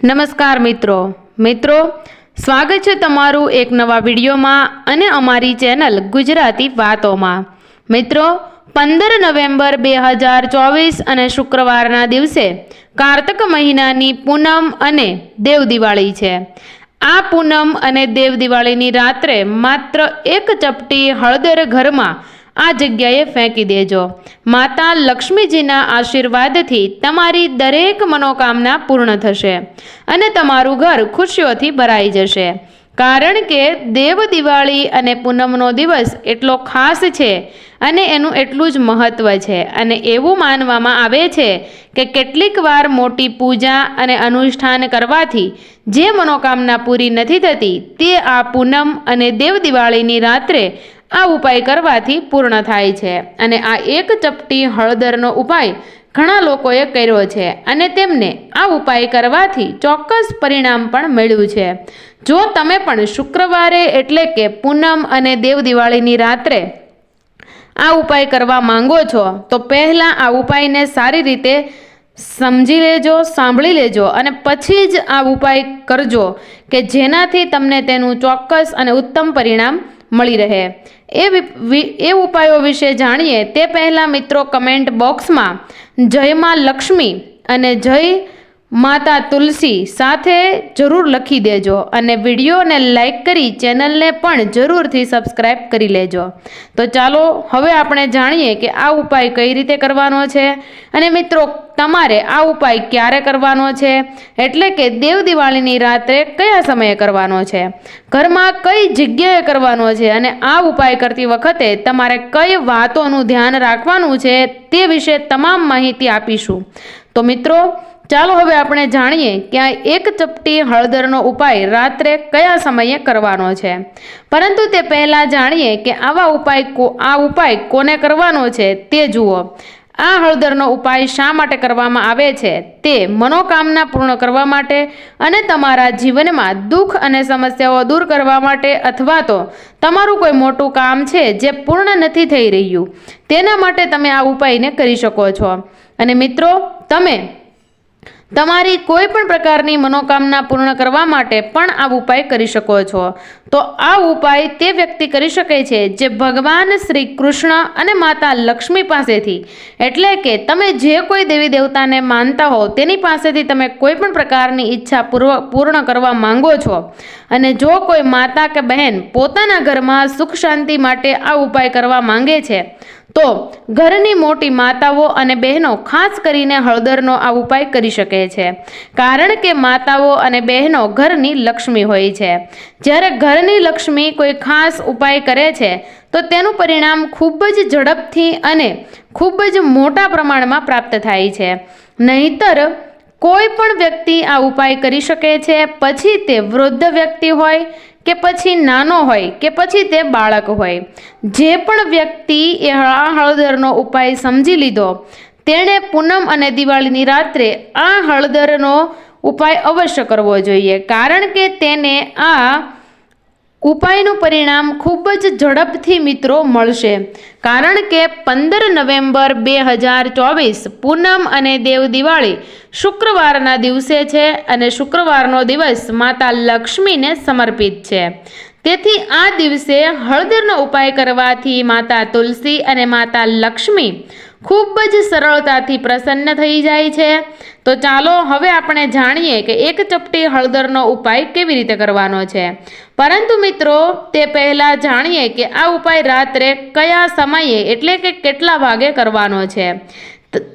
નમસ્કાર મિત્રો. મિત્રો, સ્વાગત છે તમારું એક નવા વિડીયોમાં અને અમારી ચેનલ ગુજરાતી વાતોમાં. મિત્રો, પંદર નવેમ્બર બે હજાર ચોવીસ અને શુક્રવારના દિવસે કાર્તક મહિનાની પૂનમ અને દેવ દિવાળી છે. આ પૂનમ અને દેવ દિવાળીની રાત્રે માત્ર એક ચપટી હળદર ઘરમાં આ જગ્યાએ ફેંકી દેજો. માતા લક્ષ્મીજીના આશીર્વાદથી તમારી દરેક મનોકામના પૂર્ણ થશે અને તમારું ઘર ખુશીઓથી ભરાઈ જશે. કારણ કે દેવ દિવાળી અને પૂનમનો દિવસ એટલો ખાસ છે અને એનું એટલું જ મહત્ત્વ છે. અને એવું માનવામાં આવે છે કે કેટલીક વાર મોટી પૂજા અને અનુષ્ઠાન કરવાથી જે મનોકામના પૂરી નથી થતી તે આ પૂનમ અને દેવ દિવાળીની રાત્રે આ ઉપાય કરવાથી પૂર્ણ થાય છે. અને આ એક ચપટી હળદરનો ઉપાય ઘણા લોકોએ કર્યો છે અને તેમને આ ઉપાય કરવાથી ચોક્કસ પરિણામ પણ મળ્યું છે. જો તમે પણ શુક્રવારે એટલે કે પૂનમ અને દેવ દિવાળીની રાત્રે આ ઉપાય કરવા માંગો છો, તો પહેલાં આ ઉપાયને સારી રીતે સમજી લેજો, સાંભળી લેજો અને પછી જ આ ઉપાય કરજો કે જેનાથી તમને તેનું ચોક્કસ અને ઉત્તમ પરિણામ મળી રહે. એ એ ઉપાયો વિશે જાણીએ તે પહેલાં મિત્રો કમેન્ટ બોક્સમાં જયમાં લક્ષ્મી અને જય માતા તુલસી સાથે જરૂર લખી દેજો અને વિડીયોને લાઈક કરી ચેનલને પણ જરૂરથી સબસ્ક્રાઇબ કરી લેજો. તો ચાલો, હવે આપણે જાણીએ કે આ ઉપાય કઈ રીતે કરવાનો છે અને મિત્રો, તમારે આ ઉપાય ક્યારે કરવાનો છે? એટલે કે દેવ દિવાળીની રાત્રે કયા સમયે કરવાનો છે? ઘરમાં કઈ જગ્યાએ કરવાનો છે અને આ ઉપાય કરતી વખતે તમારે કઈ વાતોનું ધ્યાન રાખવાનું છે તે વિશે તમામ માહિતી આપીશું. તો મિત્રો ચાલો હવે આપણે જાણીએ કે આ એક ચપટી હળદરનો ઉપાય રાત્રે કયા સમયે કરવાનો છે. પરંતુ તે પહેલાં જાણીએ કે આવા ઉપાય આ ઉપાય કોને કરવાનો છે તે જુઓ. આ હળદરનો ઉપાય શા માટે કરવામાં આવે છે? તે મનોકામના પૂર્ણ કરવા માટે અને તમારા જીવનમાં દુઃખ અને સમસ્યાઓ દૂર કરવા માટે અથવા તો તમારું કોઈ મોટું કામ છે જે પૂર્ણ નથી થઈ રહ્યું. તેના માટે તમે આ ઉપાયને કરી શકો છો. અને મિત્રો, તમે તમારી કોઈ પણ પ્રકારની મનોકામના પૂર્ણ કરવા માટે પણ આ ઉપાય કરી શકો છો. તો આ ઉપાય તે વ્યક્તિ કરી શકે છે જે ભગવાન શ્રી કૃષ્ણ અને માતા લક્ષ્મી પાસેથી. એટલે કે તમે જે કોઈ દેવી દેવતાને માનતા હો તેની પાસેથી તમે કોઈ પણ પ્રકારની ઈચ્છા પૂર્ણ કરવા માંગો છો. અને જો કોઈ માતા કે બહેન પોતાના ઘરમાં સુખ શાંતિ માટે આ ઉપાય કરવા માંગે છે તો ઘરની મોટી માતાઓ અને બહેનો ખાસ કરીને હળદરનો આ ઉપાય કરી શકે છે. કારણ કે માતાઓ અને બહેનો ઘરની લક્ષ્મી હોય છે. જ્યારે ઘરની લક્ષ્મી કોઈ ખાસ ઉપાય કરે છે, તો તેનું પરિણામ ખૂબ જ ઝડપથી અને ખૂબ જ મોટા પ્રમાણમાં પ્રાપ્ત થાય છે. નહીતર, કોઈ પણ વ્યક્તિ આ ઉપાય કરી શકે છે, પછી તે વૃદ્ધ વ્યક્તિ હોય કે પછી નાનો હોય, કે પછી તે બાળક હોય. જે પણ વ્યક્તિ એ આ હળદરનો ઉપાય સમજી લીધો, તેણે પૂનમ અને દિવાળીની રાત્રે આ હળદરનો ઉપાય અવશ્ય કરવો જોઈએ. કારણ કે તેને આ ઉપાયનું પરિણામ ખૂબ જ ઝડપથી મિત્રો મળશે. કારણ કે પંદર નવેમ્બર બે હજાર ચોવીસ પૂનમ અને દેવ દિવાળી શુક્રવારના દિવસે છે અને શુક્રવારનો દિવસ માતા લક્ષ્મીને સમર્પિત છે. તેથી આ દિવસે હળદરનો ઉપાય કરવાથી માતા તુલસી અને માતા લક્ષ્મી ખૂબ જ સરળતાથી પ્રસન્ન થઈ જાય છે. તો ચાલો હવે આપણે જાણીએ કે એક ચપટી હળદરનો ઉપાય કેવી રીતે કરવાનો છે. પરંતુ મિત્રો, તે પહેલાં જાણીએ કે આ ઉપાય રાત્રે કયા સમયે એટલે કે કેટલા વાગે કરવાનો છે.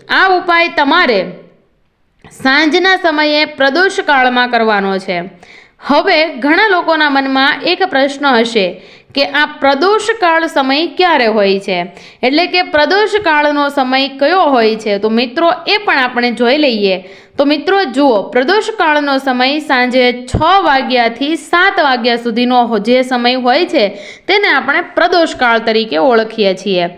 આ ઉપાય તમારે સાંજના સમયે પ્રદોષ કાળમાં કરવાનો છે. હવે ઘણા લોકોના મનમાં એક પ્રશ્ન હશે કે આ પ્રદોષ કાળ સમય ક્યારે હોય છે? એટલે કે પ્રદોષ કાળનો સમય કયો હોય છે? તો મિત્રો, એ પણ આપણે જોઈ લઈએ. તો મિત્રો, જુઓ પ્રદોષકાળનો સમય સાંજે છ વાગ્યાથી સાત વાગ્યા સુધીનો જે સમય હોય છે, તેને આપણે પ્રદોષકાળ તરીકે ઓળખીએ છીએ.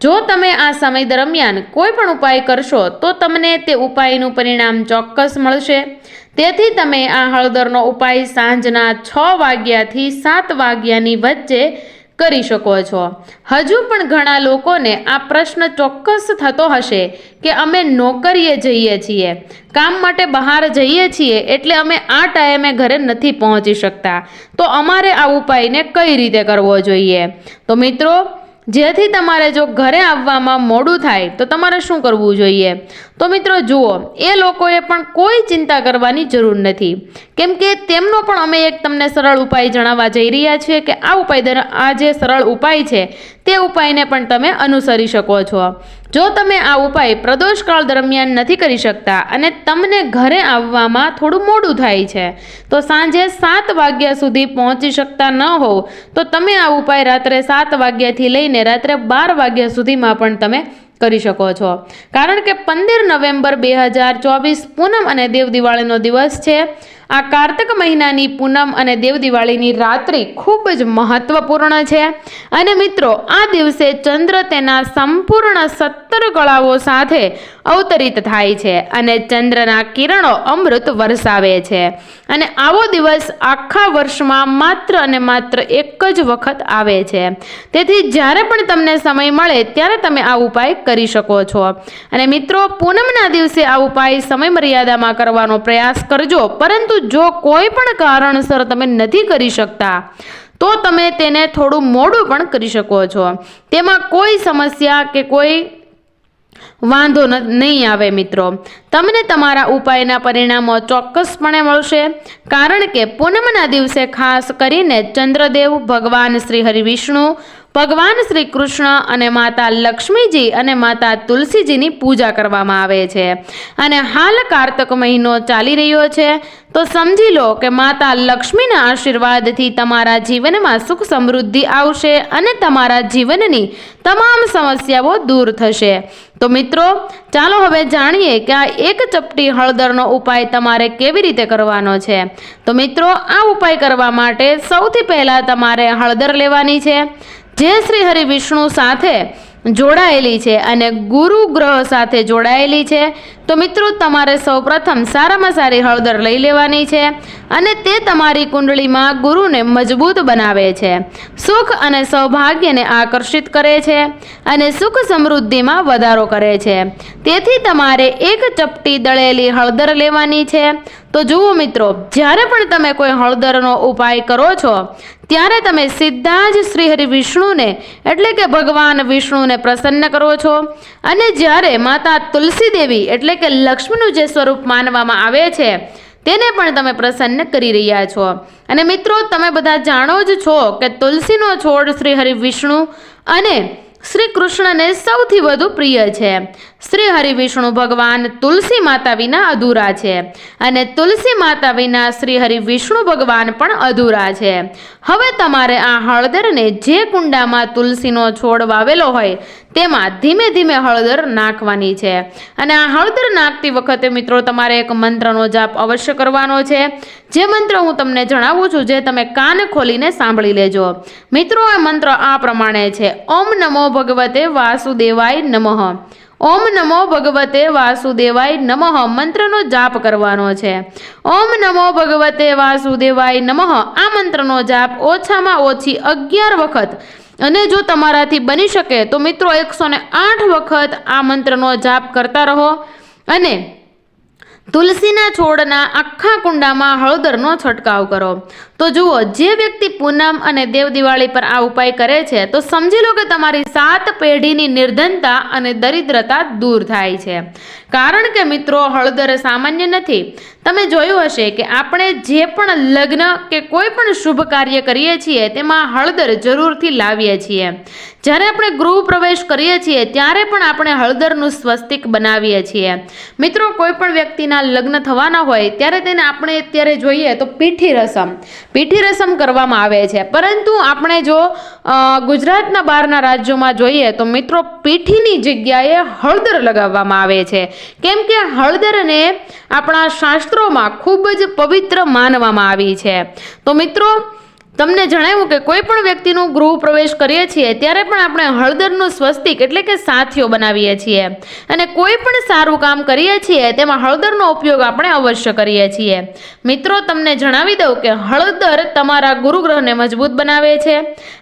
જો તમે આ સમય દરમિયાન કોઈ પણ ઉપાય કરશો, તો તમને તે ઉપાયનું પરિણામ ચોક્કસ મળશે. તેથી તમે આ હળદરનો ઉપાય સાંજના છ વાગ્યાથી સાત વાગ્યાની વચ્ચે કરી શકો છો. હજુ પણ ઘણા લોકોને આ પ્રશ્ન ચોક્કસ થતો હશે કે અમે નોકરીએ જઈએ છીએ, કામ માટે બહાર જઈએ છીએ એટલે અમે આ ટાઈમે ઘરે નથી પહોંચી શકતા. તો અમારે આ ઉપાયને કઈ રીતે કરવો જોઈએ? તો મિત્રો જેથી તમારે જો ઘરે આવવામાં મોડું થાય, તો તમારે શું કરવું જોઈએ? તો મિત્રો જુઓ, એ લોકોએ પણ કોઈ ચિંતા કરવાની જરૂર નથી. કેમ કે તેમનો પણ અમે એક તમને સરળ ઉપાય જણાવવા જઈ રહ્યા છીએ કે આ ઉપાય આ જે સરળ ઉપાય છે તે ઉપાયને પણ તમે અનુસરી શકો છો. જો તમે આ ઉપાય પ્રદોષકાળ દરમિયાન નથી કરી શકતા અને તમને ઘરે આવવામાં થોડું મોડું થાય છે, તો સાંજે સાત વાગ્યા સુધી પહોંચી શકતા ન હોવ, તો તમે આ ઉપાય રાત્રે સાત વાગ્યાથી લઈને રાત્રે બાર વાગ્યા સુધીમાં પણ તમે કરી શકો છો. કારણ કે પંદર નવેમ્બર બે હજાર ચોવીસ પૂનમ અને દેવ દિવાળીનો દિવસ છે આ કાર્તક મહિનાની પૂનમ અને દેવ દિવાળીની રાત્રિ ખૂબ જ મહત્વપૂર્ણ છે. અને મિત્રો, આ દિવસે ચંદ્ર તેના સંપૂર્ણ સત્તર કળાઓ સાથે અવતરિત થાય છે અને ચંદ્રના કિરણો અમૃત વરસાવે છે. અને આવો દિવસ આખા વર્ષમાં માત્ર અને માત્ર એક જ વખત આવે છે. તેથી જ્યારે પણ તમને સમય મળે, ત્યારે તમે આ ઉપાય કરી શકો છો. અને મિત્રો, પૂનમના દિવસે આ ઉપાય સમય મર્યાદામાં કરવાનો પ્રયાસ કરજો, પરંતુ જો કોઈ પણ કારણસર તમે નથી કરી શકતા, તો તમે તેને થોડું મોડું પણ કરી શકો છો. તેમાં કોઈ સમસ્યા કે કોઈ વાંધો નહીં આવે મિત્રો. તમને તમારા ઉપાયના પરિણામો ચોક્કસપણે મળશે. કારણ કે પૂનમના દિવસે ખાસ કરીને ચંદ્રદેવ ભગવાન શ્રી હરિવિષ્ણુ ભગવાન શ્રી કૃષ્ણ અને માતા લક્ષ્મીજી અને માતા તુલસીજીની પૂજા કરવામાં આવે છે. અને હાલ કાર્તક મહિનો ચાલી રહ્યો છે, તો સમજી લો કે માતા લક્ષ્મીના આશીર્વાદથી તમારા જીવનમાં સુખ સમૃદ્ધિ આવશે અને તમારા જીવનની તમામ સમસ્યાઓ દૂર થશે. તો મિત્રો, ચાલો હવે જાણીએ કે આ એક ચપટી હળદરનો ઉપાય તમારે કેવી રીતે કરવાનો છે. તો મિત્રો, આ ઉપાય કરવા માટે સૌથી પહેલાં તમારે હળદર લેવાની છે. જે શ્રી હરિ વિષ્ણુ સાથે જોડાયેલી છે અને ગુરુ ગ્રહ સાથે જોડાયેલી છે. તો મિત્રો, તમારે સૌપ્રથમ સારામાં સારી હળદર લઈ લેવાની છે અને તે તમારી કુંડળીમાં ગુરુને મજબૂત બનાવે છે. સુખ અને સૌભાગ્યને આકર્ષિત કરે છે અને સુખ સમૃદ્ધિમાં વધારો કરે છે. તેથી તમારે એક ચપટી દળેલી હળદર લેવાની છે. તો જુઓ મિત્રો, જ્યારે પણ તમે કોઈ હળદરનો ઉપાય કરો છો, ત્યારે તમે સીધા જ શ્રીહરિ વિષ્ણુને, એટલે કે ભગવાન વિષ્ણુને પ્રસન્ન કરો છો. અને જ્યારે માતા તુલસી દેવી એટલે કે લક્ષ્મીનું જે સ્વરૂપ માનવામાં આવે છે, તેને પણ તમે પ્રસન્ન કરી રહ્યા છો. અને મિત્રો, તમે બધા જાણો જ છો કે તુલસીનો છોડ શ્રી હરિ વિષ્ણુ અને શ્રી કૃષ્ણને સૌથી વધુ પ્રિય છે. શ્રી હરિવિષ્ણુ ભગવાન તુલસી માતા વિના અધૂરા છે. અને તુલસી માતા વિના શ્રી હરિ વિષ્ણુ ભગવાન પણ અધૂરા છે. હવે તમારે આ હળદરને જે કુંડામાં તુલસીનો છોડ વાવેલો હોય, તેમાં ધીમે ધીમે હળદર નાખવાની છે. અને આ હળદર નાખતી વખતે મિત્રો, તમારે એક મંત્રનો જાપ અવશ્ય કરવાનો છે. જે મંત્ર હું તમને જણાવું છું, જે તમે કાન ખોલીને સાંભળી લેજો. મિત્રો, આ મંત્ર આ પ્રમાણે છે. ઓમ નમો ભગવતે વાસુદેવાય નમઃ. ઓમ નમો ભગવતે વાસુદેવાય નમઃ. મંત્રનો જાપ કરવાનો છે. ઓમ નમો ભગવતે વાસુદેવાય નમઃ. આ મંત્રનો જાપ ઓછામાં ઓછી અગિયાર વખત. અને જો તમારાથી બની શકે તો મિત્રો એકસો આઠ વખત આ મંત્રનો જાપ કરતા રહો. અને તુલસીના છોડના આખા કુંડામાં હળદરનો છંટકાવ કરો. તો જુઓ, જે વ્યક્તિ પૂનમ અને દેવ દિવાળી પર આ ઉપાય કરે છે, તો સમજી લો કે તમારી સાત પેઢીની નિર્ધનતા અને દરિદ્રતા દૂર થાય છે. કારણ કે મિત્રો, હળદર સામાન્ય નથી. તમે જોયું હશે કે આપણે જે પણ લગ્ન કે કોઈ પણ શુભ કાર્ય કરીએ છીએ, તેમાં હળદર જરૂરથી લાવીએ છીએ. જ્યારે આપણે ગૃહ પ્રવેશ કરીએ છીએ, ત્યારે પણ આપણે હળદરનું સ્વસ્તિક બનાવીએ છીએ. મિત્રો, કોઈ પણ વ્યક્તિના લગ્ન થવાના હોય, ત્યારે તેને આપણે અત્યારે જોઈએ તો પીઠી રસમ. પીઠી રસમ કરવામાં આવે છે. પરંતુ આપણે જો ગુજરાતના બહારના રાજ્યોમાં જોઈએ તો મિત્રો પીઠીની જગ્યાએ હળદર લગાવવામાં આવે છે. કેમ કે હળદરને આપણા શાસ્ત્રોમાં ખૂબ જ પવિત્ર માનવામાં આવી છે. તો મિત્રો તમને જણાવ્યું કે કોઈ પણ વ્યક્તિનું ગૃહ પ્રવેશ કરીએ છીએ, ત્યારે પણ આપણે હળદરનું સ્વસ્તિક એટલે કે સાથીઓ બનાવીએ છીએ. અને કોઈ પણ સારું કામ કરીએ છીએ, તેમાં હળદરનો ઉપયોગ આપણે અવશ્ય કરીએ છીએ. મિત્રો, તમને જણાવી દઉં કે હળદર તમારા ગુરુગ્રહને મજબૂત બનાવે છે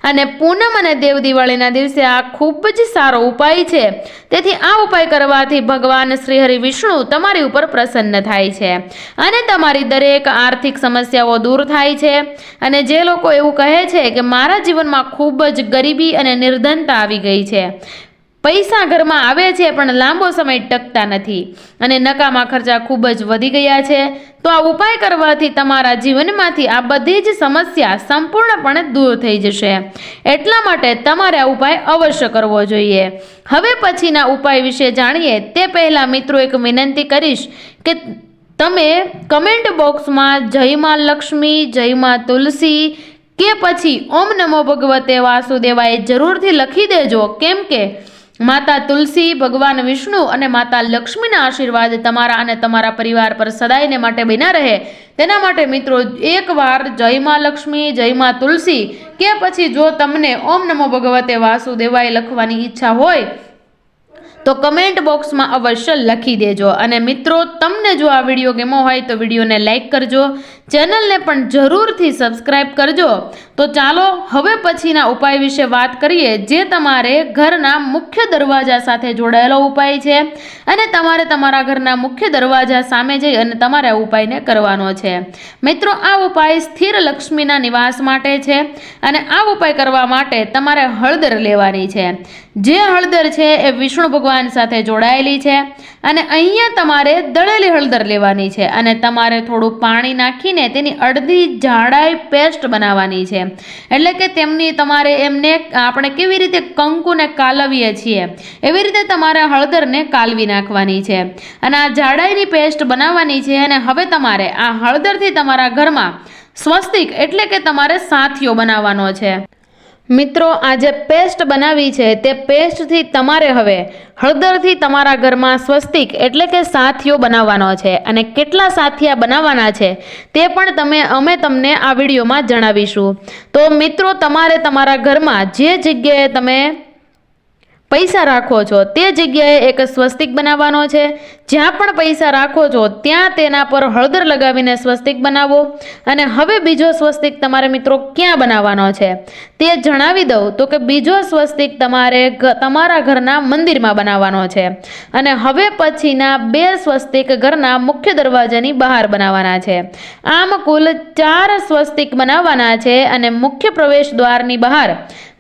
અને પૂનમ અને દેવ દિવાળીના દિવસે આ ખૂબ જ સારો ઉપાય છે. તેથી આ ઉપાય કરવાથી ભગવાન શ્રી હરિ વિષ્ણુ તમારી ઉપર પ્રસન્ન થાય છે અને તમારી દરેક આર્થિક સમસ્યાઓ દૂર થાય છે. અને જે લોકો એવું કહે છે કે મારા જીવનમાં ખૂબ જ ગરીબી અને નિર્ધનતા આવી ગઈ છે. પૈસા ઘરમાં આવે છે, પણ લાંબો સમય ટકતા નથી અને નકામા ખર્ચા ખૂબ જ વધી ગયા છે. તો આ ઉપાય કરવાથી તમારા જીવનમાંથી આ બધી જ સમસ્યા સંપૂર્ણપણે દૂર થઈ જશે. એટલા માટે તમારે આ ઉપાય અવશ્ય કરવો જોઈએ. હવે પછીના ઉપાય વિશે જાણીએ. તે પહેલાં મિત્રો એક વિનંતી કરીશ કે તમે કમેન્ટ બોક્સમાં જય માં લક્ષ્મી, જય માં તુલસી કે પછી ઓમ નમો ભગવતે વાસુદેવાય જરૂરથી લખી દેજો. કેમ કે માતા તુલસી, ભગવાન વિષ્ણુ અને માતા લક્ષ્મીના આશીર્વાદ તમારા અને તમારા પરિવાર પર સદાયને માટે બન્યા રહે. તેના માટે મિત્રો એકવાર જય માં લક્ષ્મી, જય માં તુલસી કે પછી જો તમને ઓમ નમો ભગવતે વાસુદેવાય લખવાની ઈચ્છા હોય તો કમેન્ટ બોક્સમાં અવશ્ય લખી દેજો. અને મિત્રો, તમને જો આ વીડિયો ગમ્યો હોય તો વિડીયોને લાઇક કરજો. ચેનલને પણ જરૂરથી સબસ્ક્રાઈબ કરજો. તો ચાલો, હવે પછીના ઉપાય વિશે વાત કરીએ, જે તમારે ઘરના મુખ્ય દરવાજા સાથે જોડાયેલો ઉપાય છે. અને તમારે તમારા ઘરના મુખ્ય દરવાજા સામે જઈ અને તમારે આ ઉપાયને કરવાનો છે. મિત્રો, આ ઉપાય સ્થિર લક્ષ્મીના નિવાસ માટે છે અને આ ઉપાય કરવા માટે તમારે હળદર લેવાની છે. જે હળદર છે એ વિષ્ણુ ભગવાન સાથે જોડાયેલી છે અને અહીંયા તમારે દળેલી હળદર લેવાની છે અને તમારે થોડું પાણી નાખીને તેની અડધી જાડાઈ પેસ્ટ બનાવવાની છે. એટલે કે તેમની તમારે એમને આપણે કેવી રીતે કંકુને કાલવીએ છીએ? એવી રીતે તમારે હળદરને કાલવી નાખવાની છે. અને આ જાડાઈની પેસ્ટ બનાવવાની છે અને હવે તમારે આ હળદરથી તમારા ઘરમાં સ્વસ્તિક એટલે કે તમારે સાથીઓ બનાવવાનો છે. મિત્રો, આ જે પેસ્ટ બનાવી છે, તે પેસ્ટથી તમારે હવે હળદરથી તમારા ઘરમાં સ્વસ્તિક એટલે કે સાથીઓ બનાવવાનો છે અને કેટલા સાથિયા બનાવવાના છે તે પણ તમે, અમે તમને આ વિડીયોમાં જણાવીશું. તો મિત્રો, તમારે તમારા ઘરમાં જે જગ્યાએ તમે પૈસા રાખો છો, તે જગ્યાએ એક સ્વસ્તિક બનાવવાનો છે. જ્યાં પણ પૈસા રાખો છો, ત્યાં તેના પર હળદર લગાવીને સ્વસ્તિક બનાવો. અને હવે બીજો સ્વસ્તિક તમારે મિત્રો ક્યાં બનાવવાનો છે? તે જણાવી દઉં તો કે બીજો સ્વસ્તિક તમારે તમારા ઘરના મંદિરમાં બનાવવાનો છે. અને હવે પછીના બે સ્વસ્તિક ઘરના મુખ્ય દરવાજાની બહાર બનાવવાના છે. આમ કુલ ચાર સ્વસ્તિક બનાવવાના છે અને મુખ્ય પ્રવેશ દ્વારની બહાર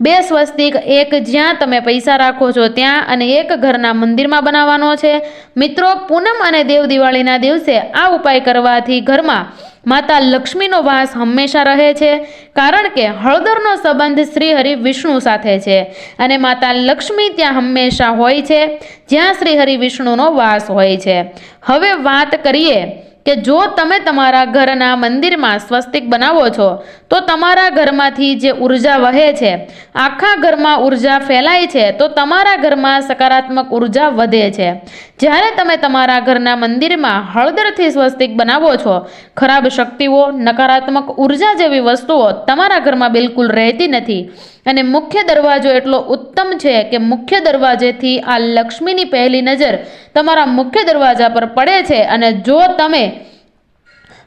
બે સ્વસ્તિક, એક જ્યાં તમે પૈસા રાખો છો ત્યાં અને એક ઘરના મંદિરમાં બનાવવાનો છે. મિત્રો, પૂનમ અને દેવ દિવાળીના દિવસે આ ઉપાય કરવાથી ઘરમાં માતા લક્ષ્મીનો વાસ હંમેશા રહે છે, કારણ કે હળદરનો સંબંધ શ્રી હરિ વિષ્ણુ સાથે છે અને માતા લક્ષ્મી ત્યાં હંમેશા હોય છે, જ્યાં શ્રી હરિ વિષ્ણુનો વાસ હોય છે. હવે વાત કરીએ કે જો તમે તમારા ઘરના મંદિરમાં સ્વસ્તિક બનાવો છો, તો તમારા ઘરમાંથી જે ઊર્જા વહે છે, આખા ઘરમાં ઊર્જા ફેલાય છે, તો તમારા ઘરમાં સકારાત્મક ઊર્જા વધે છે. જ્યારે તમે તમારા ઘરના મંદિરમાં હળદરથી સ્વસ્તિક બનાવો છો, ખરાબ શક્તિઓ, નકારાત્મક ઊર્જા જેવી વસ્તુઓ તમારા ઘરમાં બિલકુલ રહેતી નથી. અને મુખ્ય દરવાજો એટલો ઉત્તમ છે કે મુખ્ય દરવાજેથી આ લક્ષ્મીની પહેલી નજર તમારા મુખ્ય દરવાજા પર પડે છે અને જો તમે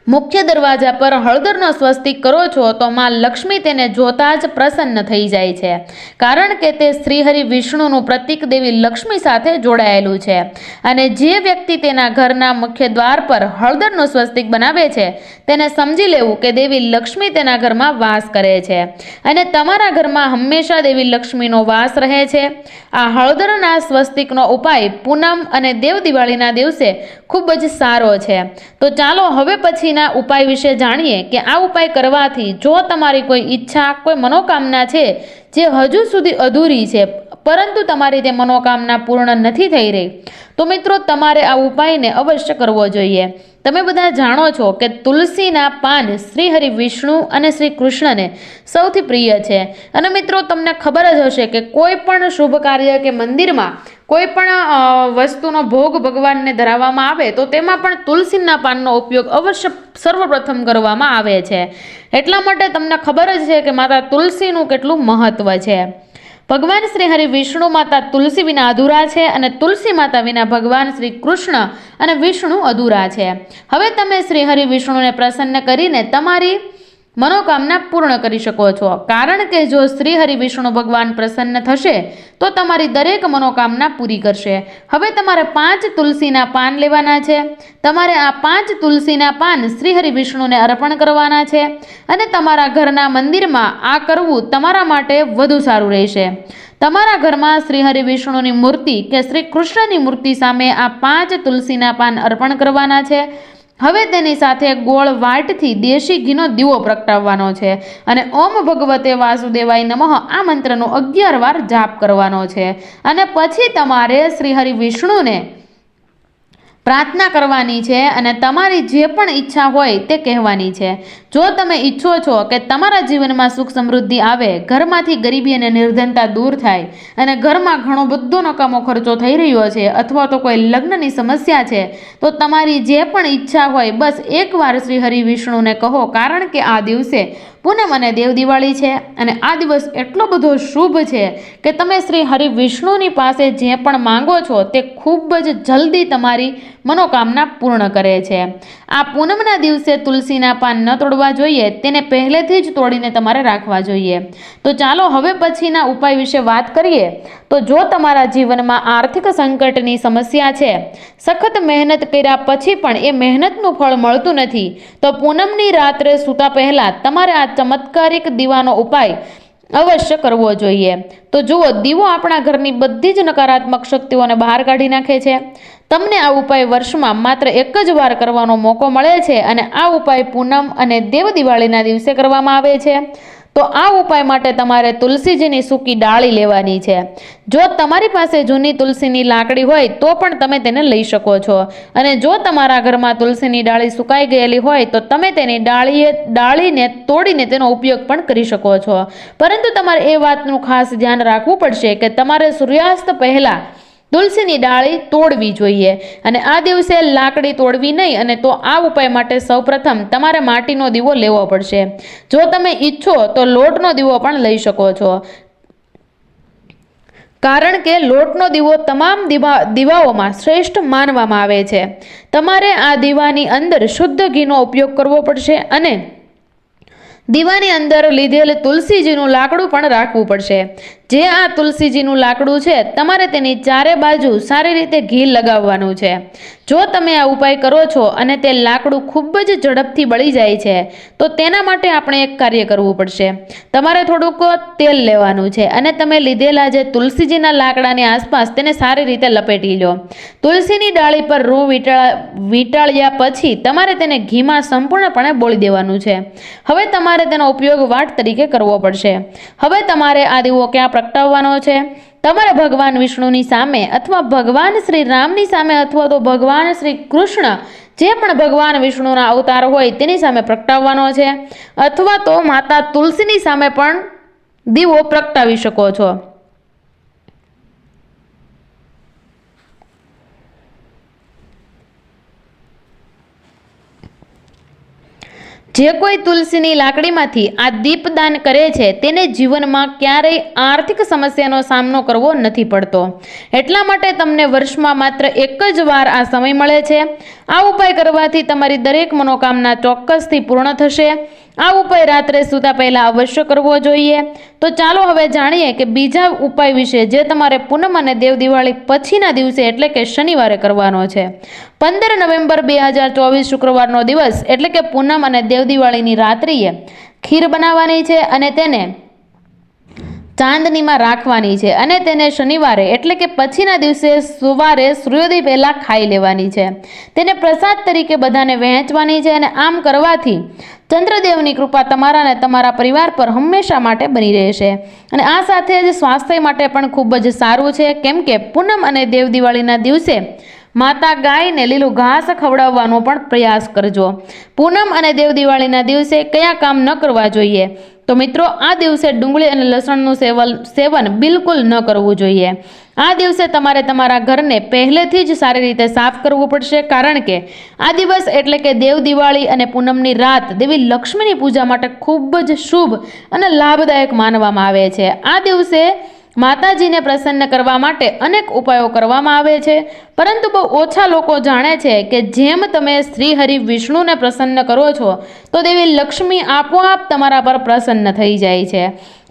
મુખ્ય દરવાજા પર હળદરનો સ્વસ્તિક કરો છો તો માં લક્ષ્મી તેને જોતા જ પ્રસન્ન થઈ જાય છે. કારણ કે તે શ્રીહરિ વિષ્ણુનું પ્રતીક દેવી લક્ષ્મી સાથે જોડાયેલું છે. અને જે વ્યક્તિ તેના ઘરના મુખ્ય દ્વાર પર હળદરનું સ્વસ્તિક બનાવે છે, તેને સમજી લેવું કે દેવી લક્ષ્મી તેના ઘરમાં વાસ કરે છે. અને તમારા ઘરમાં હંમેશા દેવી લક્ષ્મીનો વાસ રહે છે. આ હળદરના સ્વસ્તિકનો ઉપાય પૂનમ અને દેવ દિવાળીના દિવસે ખૂબ જ સારો છે. તો ચાલો હવે પછીના ઉપાય વિશે જાણીએ કે આ ઉપાય કરવાથી જો તમારી કોઈ ઈચ્છા, કોઈ મનોકામના છે જે હજુ સુધી અધૂરી છે, પરંતુ તમારી તે મનોકામના પૂર્ણ નથી થઈ રહી, તો મિત્રો તમારે આ ઉપાયને અવશ્ય કરવો જોઈએ. તમે બધા જાણો છો કે તુલસીના પાન શ્રી હરિ વિષ્ણુ અને શ્રી કૃષ્ણને સૌથી પ્રિય છે. અને મિત્રો, તમને ખબર જ હશે કે કોઈ પણ શુભ કાર્ય કે મંદિરમાં કોઈ પણ વસ્તુનો ભોગ ભગવાનને ધરાવવામાં આવે તો તેમાં પણ તુલસીના પાનનો ઉપયોગ અવશ્ય સર્વપ્રથમ કરવામાં આવે છે. એટલા માટે તમને ખબર જ છે કે માતા તુલસીનું કેટલું મહત્વ છે. ભગવાન શ્રી હરિ વિષ્ણુ માતા તુલસી વિના અધૂરા છે અને તુલસી માતા વિના ભગવાન શ્રી કૃષ્ણ અને વિષ્ણુ અધૂરા છે. હવે તમે શ્રી હરિ વિષ્ણુને પ્રસન્ન કરીને તમારી મનોકામના પૂર્ણ કરી શકો છો. કારણ કે જો શ્રી હરિ વિષ્ણુ ભગવાન પ્રસન્ન થશે, તો તમારી દરેક મનોકામના પૂરી કરશે. હવે તમારે પાંચ તુલસીના પાન લેવાના છે. તમારે આ પાંચ તુલસીના પાન શ્રી હરિ વિષ્ણુને અર્પણ કરવાના છે અને તમારા ઘરના મંદિરમાં આ કરવું તમારા માટે વધુ સારું રહેશે. તમારા ઘરમાં શ્રી હરિ વિષ્ણુની મૂર્તિ કે શ્રી કૃષ્ણની મૂર્તિ સામે આ પાંચ તુલસીના પાન અર્પણ કરવાના છે. હવે તેની સાથે ગોળ વાટથી દેશી ઘીનો દીવો પ્રગટાવવાનો છે અને ઓમ ભગવતે વાસુદેવાય નમઃ આ મંત્રનો અગિયાર વાર જાપ કરવાનો છે. અને પછી તમારે શ્રી હરિ વિષ્ણુને પ્રાર્થના કરવાની છે અને તમારી જે પણ ઈચ્છા હોય તે કહેવાની છે. જો તમે ઈચ્છો છો કે તમારા જીવનમાં સુખ સમૃદ્ધિ આવે, ઘરમાંથી ગરીબી અને નિર્ધનતા દૂર થાય અને ઘરમાં ઘણો બધો નકામો ખર્ચો થઈ રહ્યો છે અથવા તો કોઈ લગ્નની સમસ્યા છે, તો તમારી જે પણ ઈચ્છા હોય, બસ એકવાર શ્રી હરિ વિષ્ણુને કહો. કારણ કે આ દિવસે પૂનમ અને દેવ દિવાળી છે અને આ દિવસ એટલો બધો શુભ છે કે તમે શ્રી હરિ વિષ્ણુની પાસે જે પણ માંગો છો તે ખૂબ જ જલ્દી તમારી મનોકામના પૂર્ણ કરે છે. આ પૂનમના દિવસે તુલસીના પાન ન તોડવા જોઈએ, તેને પહેલેથી જ તોડીને તમારે રાખવા જોઈએ. તો ચાલો હવે પછીના ઉપાય વિશે વાત કરીએ. તો જો તમારા જીવનમાં આર્થિક સંકટની સમસ્યા છે, સખત મહેનત કર્યા પછી પણ એ મહેનતનું ફળ મળતું નથી, તો પૂનમની રાત્રે સૂતા પહેલાં તમારે આ ચમત્કારિક દીવાનો ઉપાય અવશ્ય કરવો જોઈએ. તો જુઓ, દીવો આપણા ઘરની બધી જ નકારાત્મક શક્તિઓને બહાર કાઢી નાખે છે. તમને આ ઉપાય વર્ષમાં માત્ર એક જ વાર કરવાનો મોકો મળે છે અને આ ઉપાય પૂનમ અને દેવ દિવાળીના દિવસે કરવામાં આવે છે. તો આ ઉપાય માટે તમારે તુલસીજીની સૂકી ડાળી લેવાની છે. જો તમારી પાસે જૂની તુલસીની લાકડી હોય, તો પણ તમે તેને લઈ શકો છો. અને જો તમારા ઘરમાં તુલસીની ડાળી સુકાઈ ગયેલી હોય, તો તમે તેની ડાળીએ, ડાળીને તોડીને તેનો ઉપયોગ પણ કરી શકો છો. પરંતુ તમારે એ વાતનું ખાસ ધ્યાન રાખવું પડશે કે તમારે સૂર્યાસ્ત પહેલાં તુલસીની ડાળી તોડવી જોઈએ. અને આ દિવસે લાકડી તોડવી નહીં, અને તો આ ઉપાય માટે સૌપ્રથમ તમારે માટીનો દીવો લેવો પડશે. જો તમે ઈચ્છો તો લોટનો દીવો પણ લઈ શકો છો. કારણ કે લોટનો દીવો તમામ દીવા, દીવાઓમાં શ્રેષ્ઠ માનવામાં આવે છે. તમારે આ દીવાની અંદર શુદ્ધ ઘીનો ઉપયોગ કરવો પડશે અને દીવાની અંદર લીધેલ તુલસીજીનું લાકડું પણ રાખવું પડશે. જે આ તુલસીજીનું લાકડું છે, તમારે તેની ચારે બાજુ સારી રીતે ઘી લગાવવાનું છે. જો તમે આ ઉપાય કરો છો અને તે લાકડું ખૂબ જ ઝડપથી બળી જાય છે, તો તેના માટે આપણે એક કાર્ય કરવું પડશે. તમારે થોડુંક તેલ લેવાનું છે અને તમે લીધેલા જે તુલસીજીના લાકડાની આસપાસ તેને સારી રીતે લપેટી લો. તુલસીની ડાળી પર રૂ વીંટા વીંટાળ્યા પછી તમારે તેને ઘીમાં સંપૂર્ણપણે બોળી દેવાનું છે. હવે તમારે તેનો ઉપયોગ વાટ તરીકે કરવો પડશે. હવે તમારે આ દીવો ક્યાં પ્રગટાવવાનો છે. તમારે ભગવાન વિષ્ણુની સામે અથવા ભગવાન શ્રી રામની સામે અથવા તો ભગવાન શ્રી કૃષ્ણ જે પણ ભગવાન વિષ્ણુના અવતાર હોય તેની સામે પ્રગટાવવાનો છે. અથવા તો માતા તુલસીની સામે પણ દીવો પ્રગટાવી શકો છો. જે કોઈ તુલસીની લાકડીમાંથી આ દીપદાન કરે છે, તેને જીવનમાં ક્યારેય આર્થિક સમસ્યાનો સામનો કરવો નથી પડતો. એટલા માટે તમને વર્ષમાં માત્ર એક જ વાર આ સમય મળે છે. આ ઉપાય કરવાથી તમારી દરેક મનોકામના ચોક્કસથી પૂર્ણ થશે. આ ઉપાય રાત્રે સૂતા પહેલાં અવશ્ય કરવો જોઈએ. તો ચાલો હવે જાણીએ કે બીજા ઉપાય વિશે જે તમારે પૂનમ અને દેવ દિવાળી પછીના દિવસે એટલે કે શનિવારે કરવાનો છે. પંદર નવેમ્બર બે હજાર ચોવીસ શુક્રવારનો દિવસ એટલે કે પૂનમ અને દેવ દિવાળીની રાત્રિએ ખીર બનાવવાની છે અને તેને ચાંદનીમાં રાખવાની છે અને તેને શનિવારે એટલે કે પછીના દિવસે સવારે સૂર્યોદય પહેલાં ખાઈ લેવાની છે. તેને પ્રસાદ તરીકે બધાને વહેંચવાની છે અને આમ કરવાથી ચંદ્રદેવની કૃપા તમારા અને તમારા પરિવાર પર હંમેશા માટે બની રહેશે. અને આ સાથે જ સ્વાસ્થ્ય માટે પણ ખૂબ જ સારું છે. કેમ કે પૂનમ અને દેવ દિવાળીના દિવસે માતા ગાયને લીલું ઘાસ ખવડાવવાનો પણ પ્રયાસ કરજો. પૂનમ અને દેવ દિવાળીના દિવસે કયા કામ ન કરવા જોઈએ? તો મિત્રો, આ દિવસે ડુંગળી અને લસણનું સેવન સેવન બિલકુલ ન કરવું જોઈએ. આ દિવસે તમારે તમારા ઘરને પહેલેથી જ સારી રીતે સાફ કરવું પડશે, કારણ કે આ દિવસ એટલે કે દેવ દિવાળી અને પૂનમની રાત દેવી લક્ષ્મીની પૂજા માટે ખૂબ જ શુભ અને લાભદાયક માનવામાં આવે છે. આ દિવસે માતાજીને પ્રસન્ન કરવા માટે અનેક ઉપાયો કરવામાં આવે છે. પરંતુ બહુ ઓછા લોકો જાણે છે કે જેમ તમે શ્રી હરિ વિષ્ણુને પ્રસન્ન કરો છો, તો દેવી લક્ષ્મી આપોઆપ તમારા પર પ્રસન્ન થઈ જાય છે.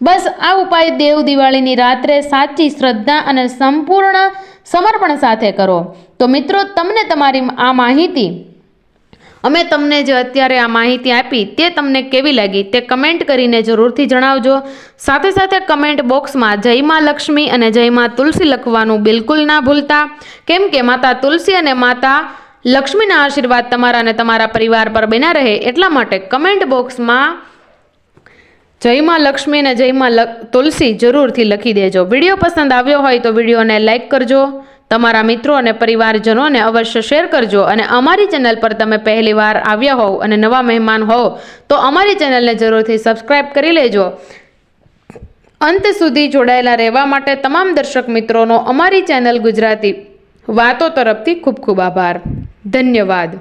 બસ આ ઉપાય દેવ દિવાળીની રાત્રે સાચી શ્રદ્ધા અને સંપૂર્ણ સમર્પણ સાથે કરો. તો મિત્રો, તમને તમારી આ માહિતી અમે તમને જે અત્યારે આ માહિતી આપી તે તમને કેવી લાગી તે કમેન્ટ કરીને જરૂરથી જણાવજો. સાથે સાથે કમેન્ટ બોક્સમાં જય માં લક્ષ્મી અને જય માં તુલસી લખવાનું બિલકુલ ના ભૂલતા. કેમ કે માતા તુલસી અને માતા લક્ષ્મીના આશીર્વાદ તમારા અને તમારા પરિવાર પર બન્યા રહે એટલા માટે કમેન્ટ બોક્સમાં જય માં લક્ષ્મી અને જય માં તુલસી જરૂરથી લખી દેજો. વીડિયો પસંદ આવ્યો હોય તો વિડીયોને લાઇક કરજો. તમારા મિત્રો અને પરિવારજનોને અવશ્ય શેર કરજો અને અમારી ચેનલ પર તમે પહેલીવાર આવ્યા હોવ અને નવા મહેમાન હોવ, તો અમારી ચેનલને જરૂરથી સબસ્ક્રાઈબ કરી લેજો. અંત સુધી જોડાયેલા રહેવા માટે તમામ દર્શક મિત્રોનો અમારી ચેનલ ગુજરાતી વાતો તરફથી ખૂબ ખૂબ આભાર. ધન્યવાદ.